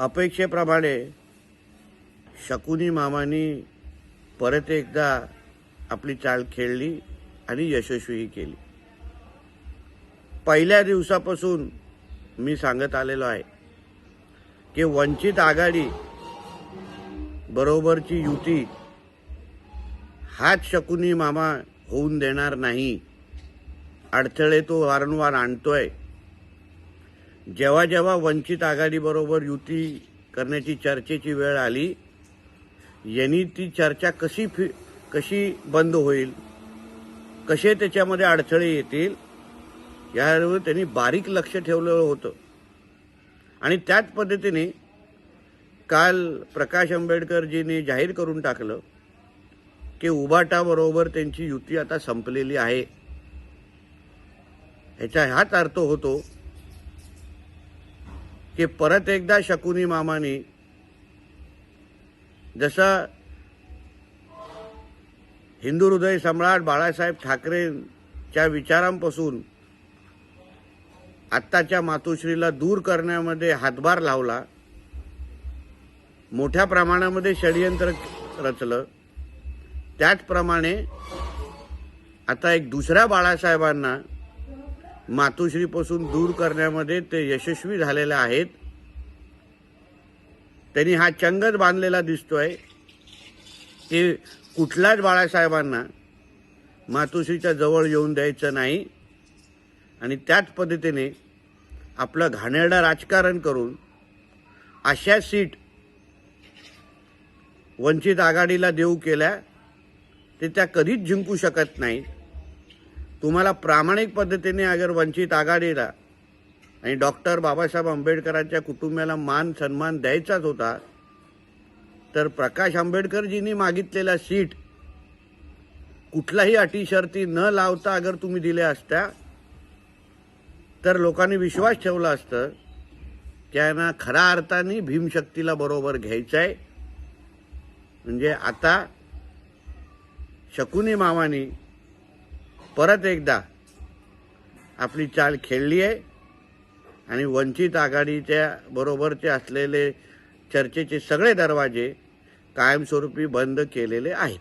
अपेक्षेप्रमाणे शकुनी मामानी परत एकदा आपली चाल खेळली आणि यशस्वीही केली. पहिल्या दिवसापासून मी सांगत आलेलो आहे की वंचित आघाडी बरोबरची युती हाच शकुनी मामा होऊन देणार नाही. अडथळे तो वारंवार आणतोय. जेव्हा जेव्हा वंचित आघाडीबरोबर युती करण्याची चर्चेची वेळ आली यांनी ती चर्चा कशी फि कशी बंद होईल कसे त्याच्यामध्ये अडथळे येतील यावर त्यांनी बारीक लक्ष ठेवलेलं होतं. आणि त्याच पद्धतीने काल प्रकाश आंबेडकरजींनी जाहीर करून टाकलं की उबाटाबरोबर त्यांची युती आता संपलेली आहे. ह्याचा हाच अर्थ होतो की परत एकदा शकुनी मामाने जसं हिंदू हृदय सम्राट बाळासाहेब ठाकरेंच्या विचारांपासून आत्ताच्या मातोश्रीला दूर करण्यामध्ये हातभार लावला मोठ्या प्रमाणामध्ये षडयंत्र रचलं त्याचप्रमाणे आता एक दुसऱ्या बाळासाहेबांना मातोश्रीपासून दूर करण्यामध्ये ते यशस्वी झालेले आहेत. त्यांनी हा चंगच बांधलेला दिसतोय. की कुठल्याच बाळासाहेबांना मातोश्रीच्या जवळ येऊन द्यायचं नाही. आणि त्याच पद्धतीने आपलं घाणेरडं राजकारण करून अशा सीट वंचित आघाडीला देऊ केल्या ते त्या कधीच जिंकू शकत नाही तुम्हाला प्रामाणिक पद्धतीने अगर वंचित आघाडीला आणि डॉक्टर बाबासाहेब आंबेडकरांच्या कुटुंबाला मान सन्मान द्यायचाच होता तर प्रकाश आंबेडकरजींनी मागितलेल्या सीट कुठलाही अटी शर्ती न लावता अगर तुम्ही दिल्या असत्या तर लोकांनी विश्वास ठेवला असतं त्यांना खऱ्या अर्थाने भीमशक्तीला बरोबर घ्यायचं आहे म्हणजे आता शकुनी मामानी परत एकदा आपली चाल खेळली आहे आणि वंचित आघाडीच्या बरोबरचे असलेले चर्चेचे सगळे दरवाजे कायमस्वरूपी बंद केलेले आहेत.